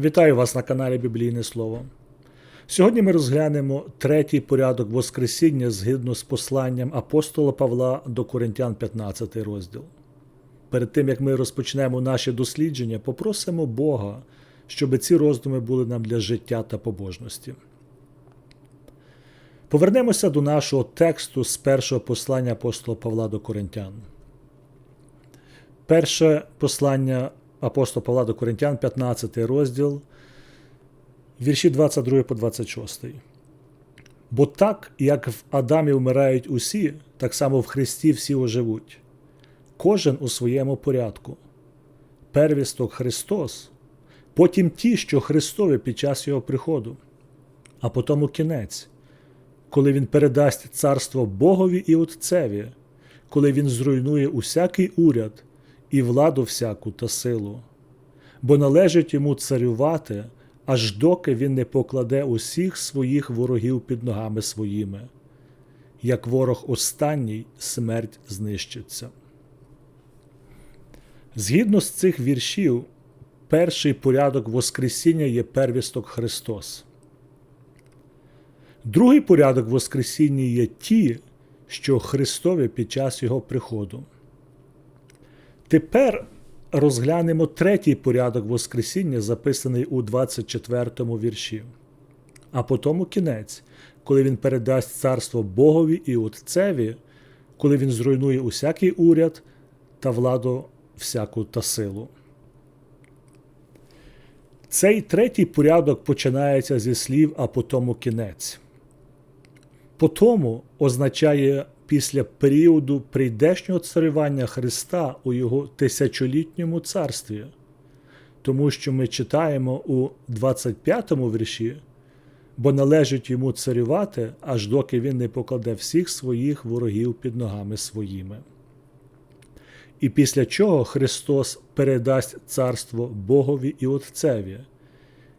Вітаю вас на каналі Біблійне Слово. Сьогодні ми розглянемо третій порядок Воскресіння згідно з посланням апостола Павла до Коринтян 15 розділ. Перед тим як ми розпочнемо наші дослідження, попросимо Бога, щоб ці роздуми були нам для життя та побожності. Повернемося до нашого тексту з першого послання апостола Павла до Коринтян. Перше послання апостола Павла до Коринтян, 15 розділ, вірші 22 по 26. Бо так, як в Адамі вмирають усі, так само в Христі всі оживуть. Кожен у своєму порядку. Первісток Христос, потім ті, що Христові під час Його приходу, а потім кінець, коли Він передасть царство Богові і Отцеві, коли Він зруйнує усякий уряд і владу всяку та силу, бо належить йому царювати, аж доки він не покладе усіх своїх ворогів під ногами своїми, як ворог останній смерть знищиться. Згідно з цих віршів, перший порядок Воскресіння є первісток Христос. Другий порядок Воскресіння є ті, що Христові під час Його приходу. Тепер розглянемо третій порядок Воскресіння, записаний у 24 му вірші, а потім кінець, коли він передасть царство Богові і Отцеві, коли він зруйнує усякий уряд та владу всяку та силу. Цей третій порядок починається зі слів, а потім кінець. Потому означає після періоду прийдешнього царювання Христа у Його тисячолітньому царстві, тому що ми читаємо у 25 му вірші, бо належить йому царювати, аж доки він не покладе всіх своїх ворогів під ногами своїми. І після чого Христос передасть царство Богові і Отцеві,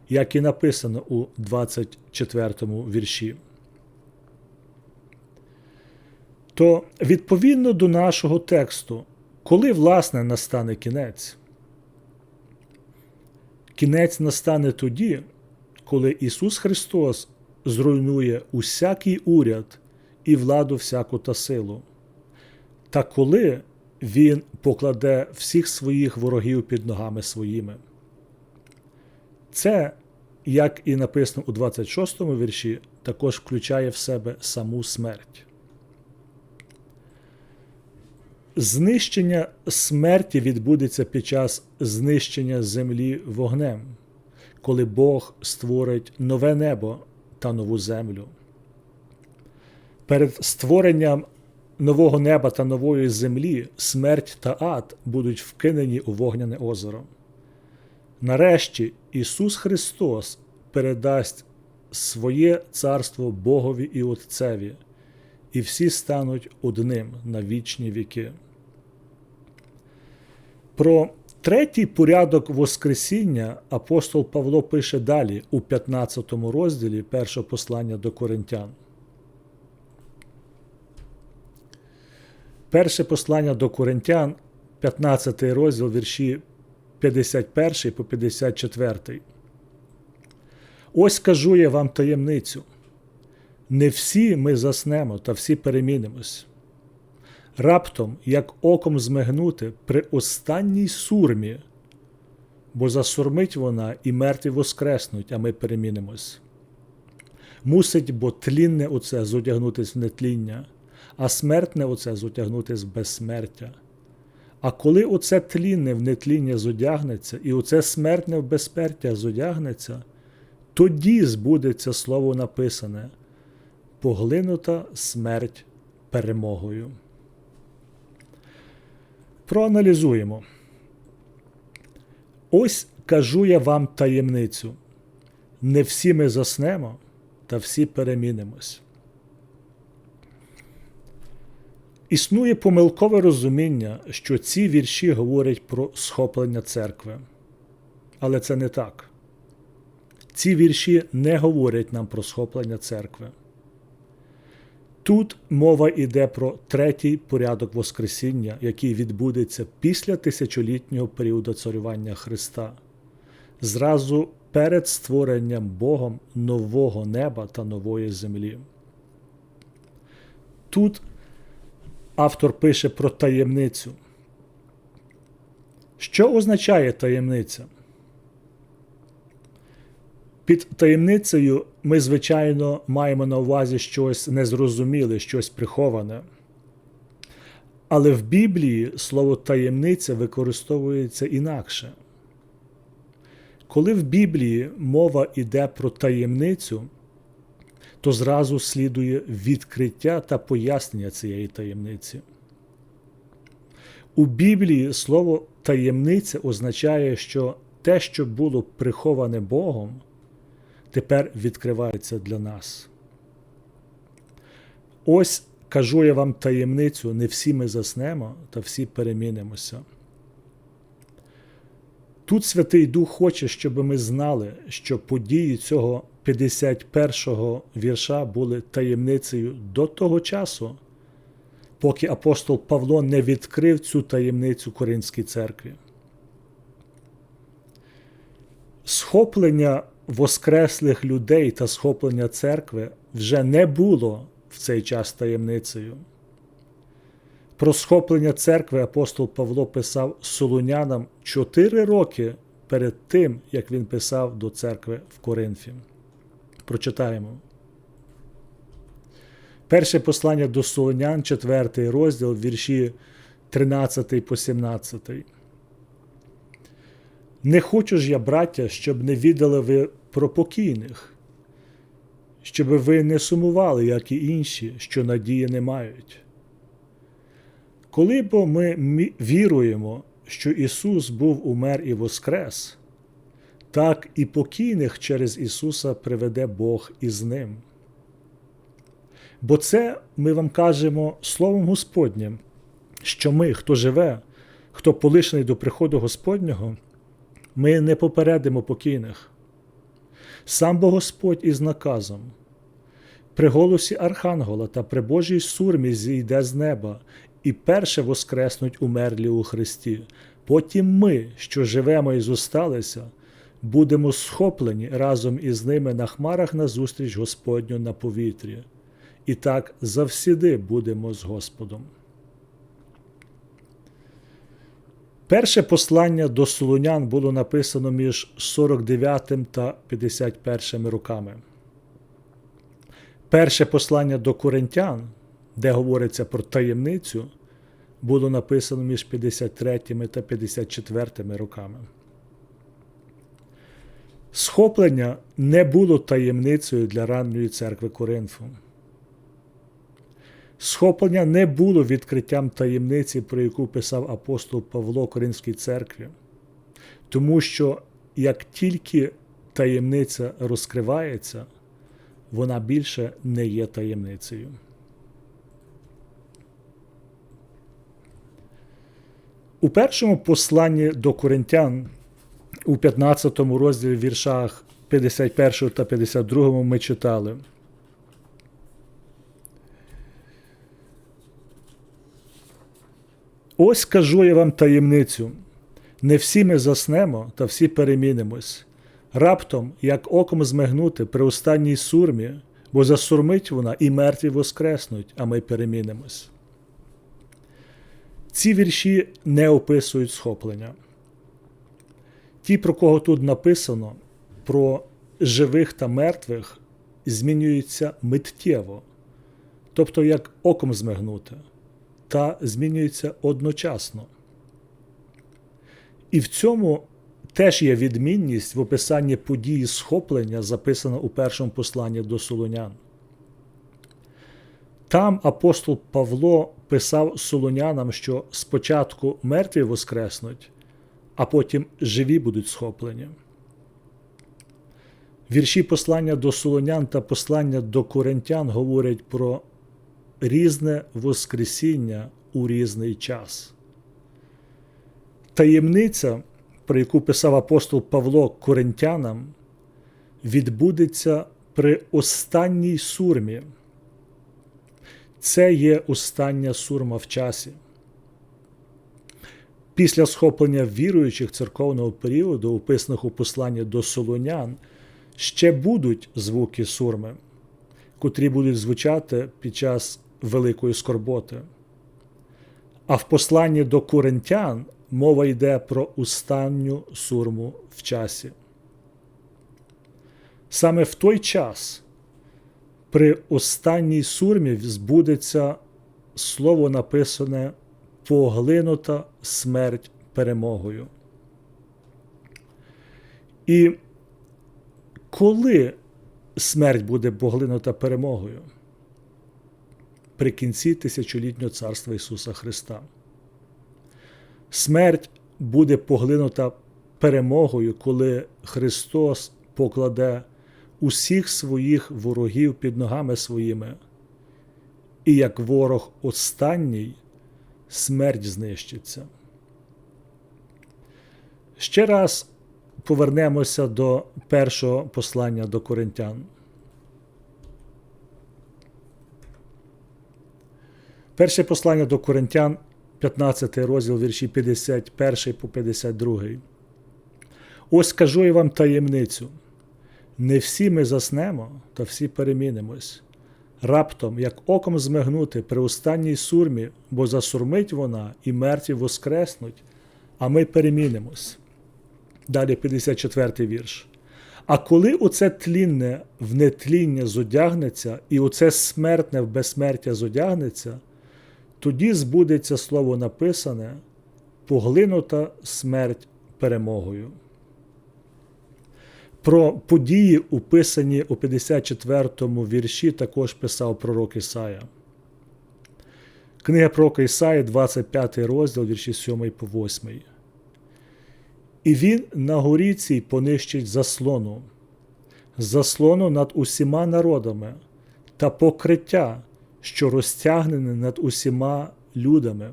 як і написано у 24 му вірші. То відповідно до нашого тексту, коли власне настане кінець? Кінець настане тоді, коли Ісус Христос зруйнує усякий уряд і владу всяку та силу, та коли Він покладе всіх своїх ворогів під ногами своїми. Це, як і написано у 26 му вірші, також включає в себе саму смерть. Знищення смерті відбудеться під час знищення землі вогнем, коли Бог створить нове небо та нову землю. Перед створенням нового неба та нової землі смерть та ад будуть вкинені у вогняне озеро. Нарешті Ісус Христос передасть своє царство Богові і Отцеві і всі стануть одним на вічні віки. Про третій порядок Воскресіння апостол Павло пише далі у 15 розділі першого послання до Коринтян. Перше послання до Коринтян, 15 розділ вірші 51 по 54. Ось кажу я вам таємницю. Не всі ми заснемо та всі перемінимось. Раптом, як оком змигнути при останній сурмі, бо засурмить вона і мертві воскреснуть, а ми перемінимось. Мусить бо тлінне оце зодягнутись в нетління, а смертне оце зодягнутись в безсмертя. А коли оце тлінне в нетління зодягнеться, і оце смертне в безсмертя зодягнеться, тоді збудеться слово написане поглинута смерть перемогою. Проаналізуємо. Ось кажу я вам таємницю. Не всі ми заснемо, та всі перемінимось. Існує помилкове розуміння, що ці вірші говорять про схоплення церкви. Але це не так. Ці вірші не говорять нам про схоплення церкви. Тут мова йде про третій порядок Воскресіння, який відбудеться після тисячолітнього періоду царювання Христа, зразу перед створенням Богом нового неба та нової землі. Тут автор пише про таємницю. Що означає таємниця? Під таємницею ми, звичайно, маємо на увазі щось незрозуміле, щось приховане. Але в Біблії слово таємниця використовується інакше. Коли в Біблії мова йде про таємницю, то зразу слідує відкриття та пояснення цієї таємниці. У Біблії слово таємниця означає, що те, що було приховане Богом, тепер відкривається для нас. Ось кажу я вам таємницю, не всі ми заснемо, та всі перемінимося. Тут Святий Дух хоче, щоб ми знали, що події цього 51-го вірша були таємницею до того часу, поки апостол Павло не відкрив цю таємницю Коринській церкві. Схоплення воскреслих людей та схоплення церкви вже не було в цей час таємницею. Про схоплення церкви апостол Павло писав солунянам чотири роки перед тим, як він писав до церкви в Коринфі. Прочитаємо. Перше послання до Солонян, 4 розділ, вірші 13 по 17. Не хочу ж я, браття, щоб не віддали ви про покійних, щоб ви не сумували, як і інші, що надії не мають. Коли бо ми віруємо, що Ісус був умер і воскрес, так і покійних через Ісуса приведе Бог із Ним. Бо це ми вам кажемо Словом Господнім, що ми, хто живе, хто полишений до приходу Господнього, ми не попередимо покійних. Сам бо Господь із наказом. При голосі Архангела та при Божій сурмі зійде з неба, і перше воскреснуть умерлі у Христі. Потім ми, що живемо і зосталися, будемо схоплені разом із ними на хмарах назустріч Господню на повітрі. І так завсіди будемо з Господом. Перше послання до Солунян було написано між 49 та 51 роками. Перше послання до Коринтян, де говориться про таємницю, було написано між 53 та 54 роками. Схоплення не було таємницею для ранньої церкви Коринфу. Схоплення не було відкриттям таємниці, про яку писав апостол Павло Коринській церкві, тому що як тільки таємниця розкривається, вона більше не є таємницею. У першому посланні до Коринтян у 15 розділі віршах 51 та 52 ми читали. Ось кажу я вам таємницю. Не всі ми заснемо, та всі перемінимось. Раптом, як оком змигнути при останній сурмі, бо засурмить вона і мертві воскреснуть, а ми перемінимось. Ці вірші не описують схоплення. Ті, про кого тут написано, про живих та мертвих, змінюються миттєво, тобто як оком змигнути, та змінюються одночасно. І в цьому теж є відмінність в описанні події схоплення, записано у першому посланні до Солонян. Там апостол Павло писав солонянам, що спочатку мертві воскреснуть, а потім живі будуть схоплені. Вірші послання до солонян та послання до коринтян говорять про різне Воскресіння у різний час. Таємниця, про яку писав апостол Павло коринтянам, відбудеться при останній сурмі. Це є остання сурма в часі. Після схоплення віруючих церковного періоду, описаних у посланні до Солонян, ще будуть звуки сурми, котрі будуть звучати під час великої скорботи. А в посланні до Коринтян мова йде про останню сурму в часі. Саме в той час при останній сурмі збудеться слово написане поглинута смерть перемогою. І коли смерть буде поглинута перемогою? При кінці тисячолітнього царства Ісуса Христа. Смерть буде поглинута перемогою, коли Христос покладе усіх своїх ворогів під ногами своїми, і як ворог останній смерть знищиться. Ще раз повернемося до першого послання до коринтян. Перше послання до коринтян, 15 розділ вірші 51 по 52. Ось кажу я вам таємницю. Не всі ми заснемо, та всі перемінимось. Раптом, як оком змигнути при останній сурмі, бо засурмить вона, і мертві воскреснуть, а ми перемінимось. Далі 54 вірш. А коли оце тлінне в нетління зодягнеться, і оце смертне в безсмертя зодягнеться, тоді збудеться слово написане, поглинута смерть перемогою. Про події, описані у 54-му вірші, також писав пророк Ісая. Книга пророка Ісаї, 25 розділ, вірші 7 по 8. І він на горі цій понищить заслону, заслону над усіма народами та покриття, що розтягнене над усіма людами.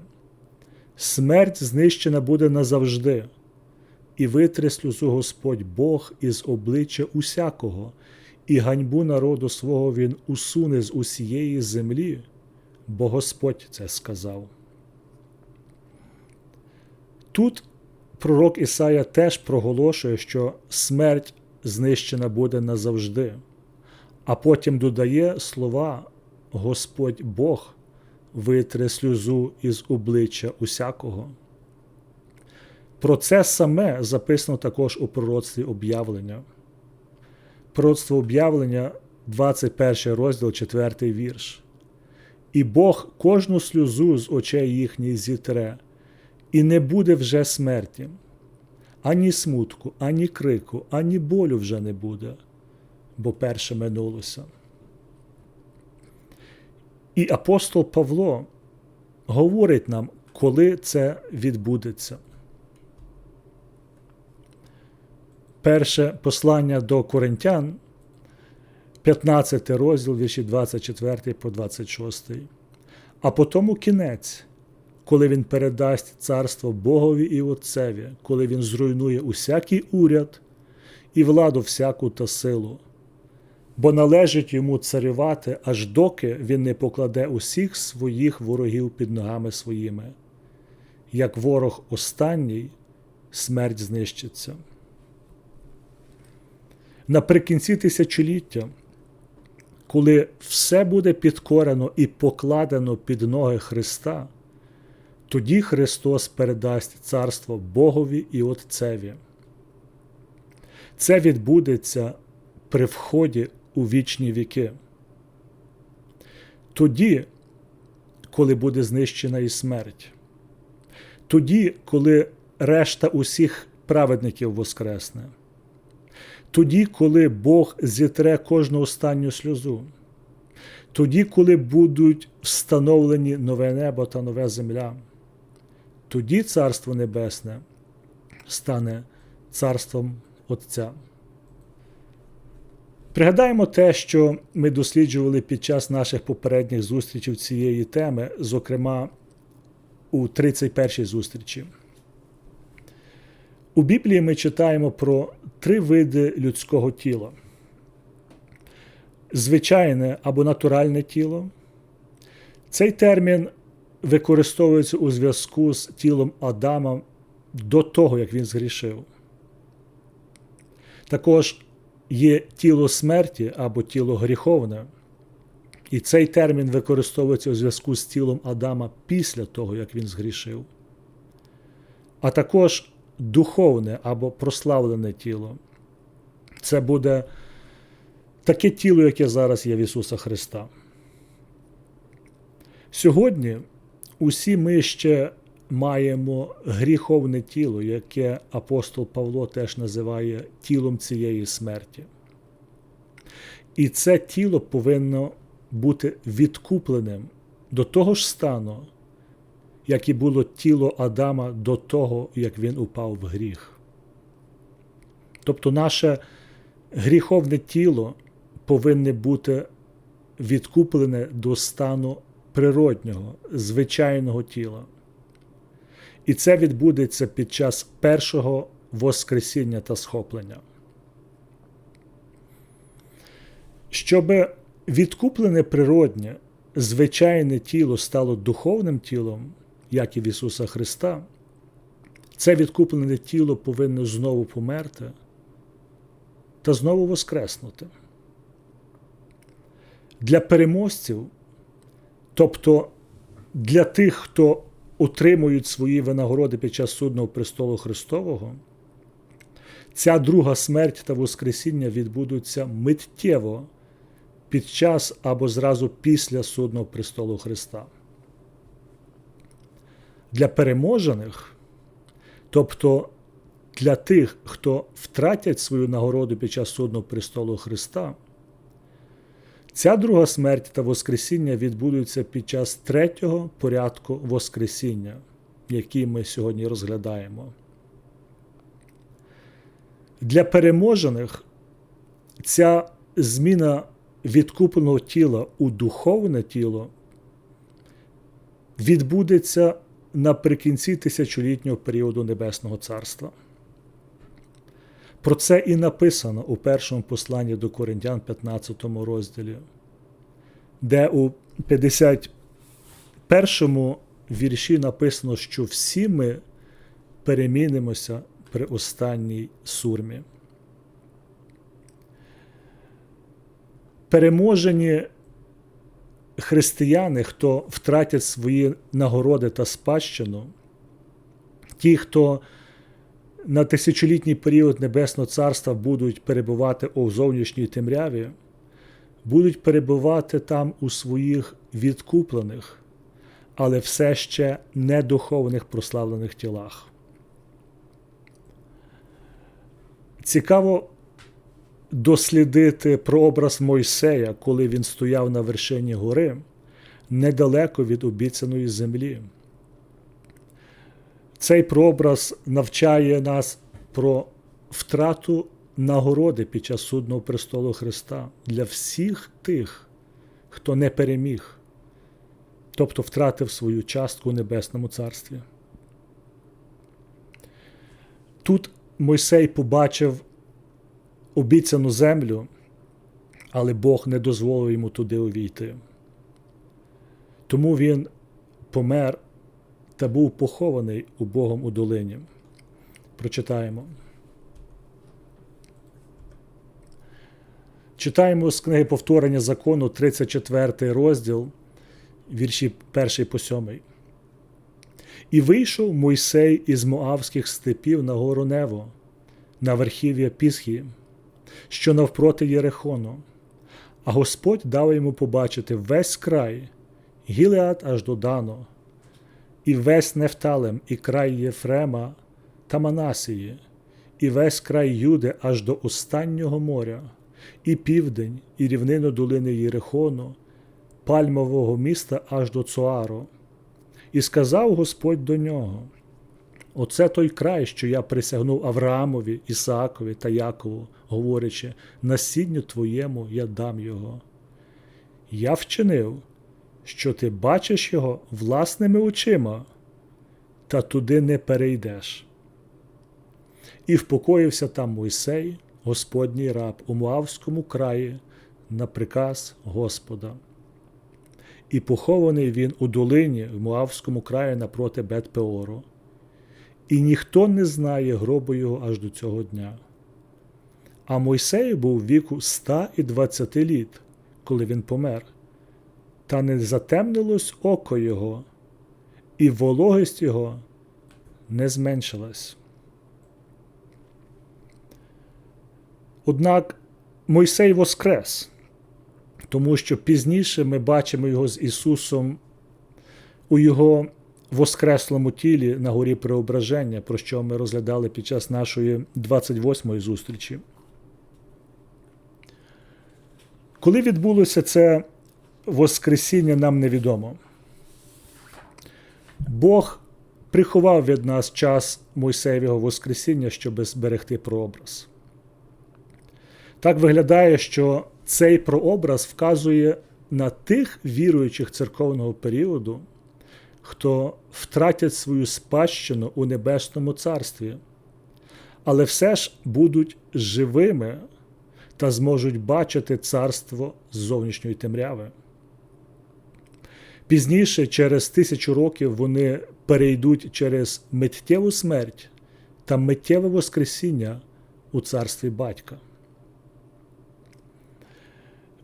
Смерть знищена буде назавжди і витре сльозу Господь Бог із обличчя усякого, і ганьбу народу свого Він усуне з усієї землі, бо Господь це сказав. Тут пророк Ісая теж проголошує, що смерть знищена буде назавжди, а потім додає слова Господь Бог витре сльозу із обличчя усякого. Про це саме записано також у пророцтві об'явлення. Пророцтво об'явлення, 21 розділ, 4 вірш. І Бог кожну сльозу з очей їхніх зітре, і не буде вже смерті, ані смутку, ані крику, ані болю вже не буде, бо перше минулося. І апостол Павло говорить нам, коли це відбудеться. перше послання до Коринтян, 15 розділ вірші 24 по 26. А потому кінець, коли він передасть царство Богові і Отцеві, коли він зруйнує усякий уряд і владу всяку та силу, бо належить йому царювати, аж доки він не покладе усіх своїх ворогів під ногами своїми. Як ворог останній, смерть знищиться наприкінці тисячоліття, коли все буде підкорено і покладено під ноги Христа, тоді Христос передасть царство Богові і Отцеві. Це відбудеться при вході у вічні віки. Тоді, коли буде знищена і смерть, тоді, коли решта усіх праведників воскресне тоді, коли Бог зітре кожну останню сльозу, тоді, коли будуть встановлені нове небо та нова земля, тоді Царство Небесне стане царством Отця. Пригадаємо те, що ми досліджували під час наших попередніх зустрічей цієї теми, зокрема у 31-й зустрічі. У Біблії ми читаємо про три види людського тіла: звичайне або натуральне тіло. Цей термін використовується у зв'язку з тілом Адама до того, як він згрішив. Також є тіло смерті або тіло гріховне, і цей термін використовується у зв'язку з тілом Адама після того, як він згрішив. А також духовне або прославлене тіло. Це буде таке тіло, яке зараз є в Ісуса Христа. Сьогодні усі ми ще маємо гріховне тіло, яке апостол Павло теж називає тілом цієї смерті. І це тіло повинно бути відкупленим до того ж стану, як і було тіло Адама до того, як він упав в гріх. Тобто наше гріховне тіло повинне бути відкуплене до стану природнього, звичайного тіла. І це відбудеться під час першого Воскресіння та схоплення. Щоб відкуплене природнє, звичайне тіло стало духовним тілом, як і в Ісуса Христа, це відкуплене тіло повинно знову померти та знову воскреснути. Для переможців, тобто для тих, хто отримують свої винагороди під час судного престолу Христового, ця друга смерть та Воскресіння відбудуться миттєво під час або зразу після судного престолу Христа. Для переможених, тобто для тих, хто втратять свою нагороду під час судного престолу Христа, ця друга смерть та Воскресіння відбудуться під час третього порядку Воскресіння, який ми сьогодні розглядаємо. Для переможених ця зміна відкупленого тіла у духовне тіло відбудеться наприкінці тисячолітнього періоду Небесного Царства. Про це і написано у першому посланні до Коринтян 15 розділі, де у 51 вірші написано, що всі ми перемінимося при останній сурмі. Переможені християни, хто втратять свої нагороди та спадщину, ті, хто на тисячолітній період Небесного Царства будуть перебувати у зовнішній темряві, будуть перебувати там у своїх відкуплених, але все ще недуховних прославлених тілах. Цікаво дослідити прообраз Мойсея, коли він стояв на вершині гори недалеко від обіцяної землі. Цей прообраз навчає нас про втрату нагороди під час судного престолу Христа для всіх тих, хто не переміг, тобто втратив свою частку у Небесному Царстві. Тут Мойсей побачив обіцяну землю, але Бог не дозволив йому туди увійти. Тому він помер та був похований у Богом у долині. Прочитаємо. Читаємо з книги повторення закону 34 розділ, вірші 1 по 7. І вийшов Мойсей із Моавських степів на гору Нево, на верхів'я Пісхі, що навпроти Єрехону, а Господь дав йому побачити весь край, Гілеат аж до Дану, і весь Нефталем, і край Єфрема та Манасії, і весь край Юди аж до останнього моря, і південь, і рівнину долини Єрихону, пальмового міста аж до Цуару. І сказав Господь до нього: Оце той край, що я присягнув Авраамові, Ісаакові та Якову, говорячи, насінню твоєму я дам його. Я вчинив, що ти бачиш його власними очима, та туди не перейдеш. І впокоївся там Мойсей, Господній раб у Муавському краї на приказ Господа. І похований він у долині в Муавському краї напроти Бет-Пеору. і ніхто не знає гробу його аж до цього дня. А Мойсей був віку 120 літ, коли він помер, та не затемнилось око його, і вологість його не зменшилась. Однак Мойсей воскрес, тому що пізніше ми бачимо його з Ісусом у Його воскреслому тілі на горі Преображення, про що ми розглядали під час нашої 28-ї зустрічі. Коли відбулося це Воскресіння, нам невідомо. Бог приховав від нас час Мойсеєвого Воскресіння, щоб зберегти прообраз. Так виглядає, що цей прообраз вказує на тих віруючих церковного періоду, хто втратять свою спадщину у Небесному Царстві, але все ж будуть живими та зможуть бачити царство з зовнішньої темряви. Пізніше, через тисячу років, вони перейдуть через миттєву смерть та миттєве Воскресіння у царстві батька.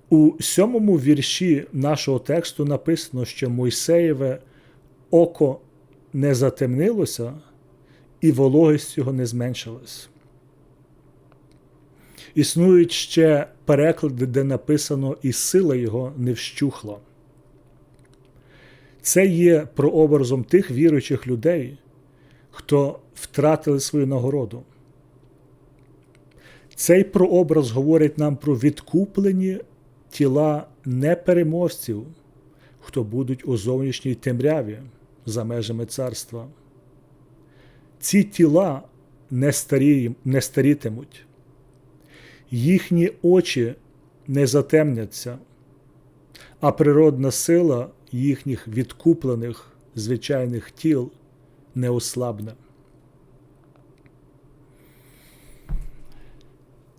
У сьомому вірші нашого тексту написано, що Мойсеєве око не затемнилося, і вологість його не зменшилась. Існують ще переклади, де написано, і сила його не вщухла. Це є прообразом тих віруючих людей, хто втратили свою нагороду. Цей прообраз говорить нам про відкуплені тіла непереможців, хто будуть у зовнішній темряві за межами царства. Ці тіла не, старі, не старітимуть, їхні очі не затемняться, а природна сила їхніх відкуплених звичайних тіл не ослабне.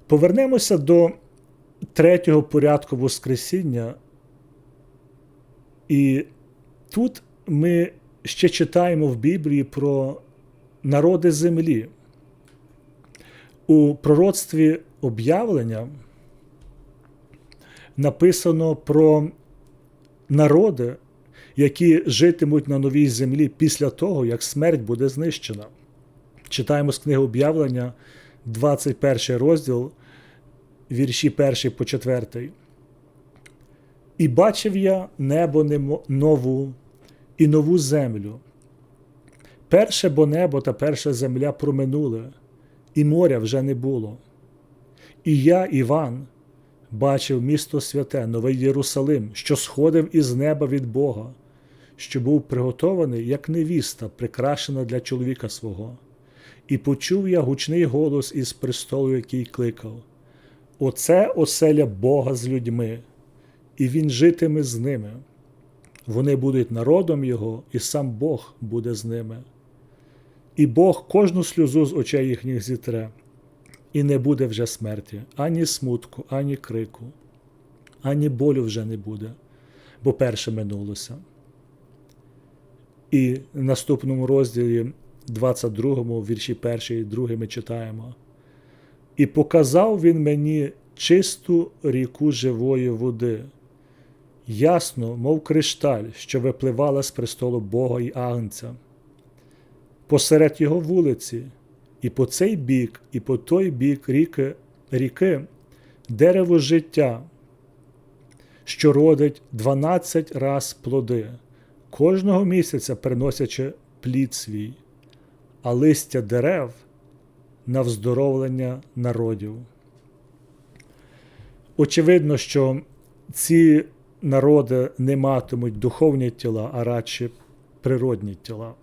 Повернемося до третього порядку Воскресіння. І тут ми ще читаємо в Біблії про народи землі. У пророцтві об'явлення написано про народи, які житимуть на новій землі після того, як смерть буде знищена. Читаємо з книги об'явлення, 21 розділ, вірші 1 по 4. І бачив я небо нову і нову землю. Перше бо небо та перша земля проминули, і моря вже не було. І я, Іван, бачив місто святе, Новий Єрусалим, що сходив із неба від Бога, що був приготований, як невіста, прикрашена для чоловіка свого. І почув я гучний голос із престолу, який кликав: Оце оселя Бога з людьми, і Він житиме з ними. Вони будуть народом Його, і сам Бог буде з ними. І Бог кожну сльозу з очей їхніх зітре, і не буде вже смерті, ані смутку, ані крику, ані болю вже не буде, бо перше минулося. І в наступному розділі, 22 вірші 1 і 2 ми читаємо. І показав він мені чисту ріку живої води, ясно, мов кришталь, що випливала з престолу Бога і Агнця. Посеред його вулиці, і по цей бік, і по той бік ріки, ріки дерево життя, що родить дванадцять раз плоди, кожного місяця приносячи плід свій, а листя дерев на вздоровлення народів. Очевидно, що ці народи не матимуть духовні тіла, а радше природні тіла.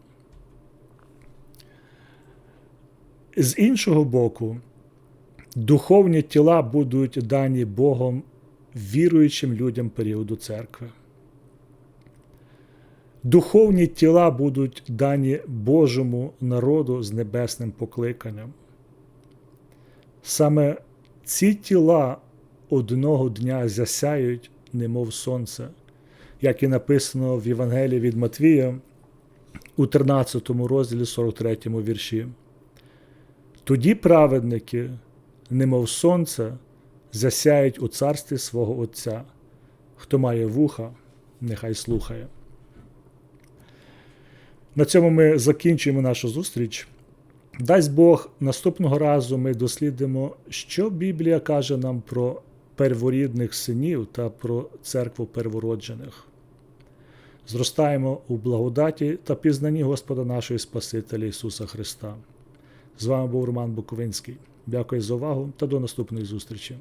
З іншого боку, духовні тіла будуть дані Богом віруючим людям періоду церкви. Духовні тіла будуть дані Божому народу з небесним покликанням. Саме ці тіла одного дня засяють, немов сонце, як і написано в Євангелії від Матвія, у 13 розділі 43 вірші. Тоді праведники, немов сонце, засяють у царстві свого Отця. Хто має вуха, нехай слухає. На цьому ми закінчуємо нашу зустріч. Дасть Бог, наступного разу ми дослідимо, що Біблія каже нам про перворідних синів та про церкву первороджених. Зростаємо у благодаті та пізнанні Господа нашого Спасителя Ісуса Христа. З вами був Роман Буковинський. Дякую за увагу та до наступної зустрічі.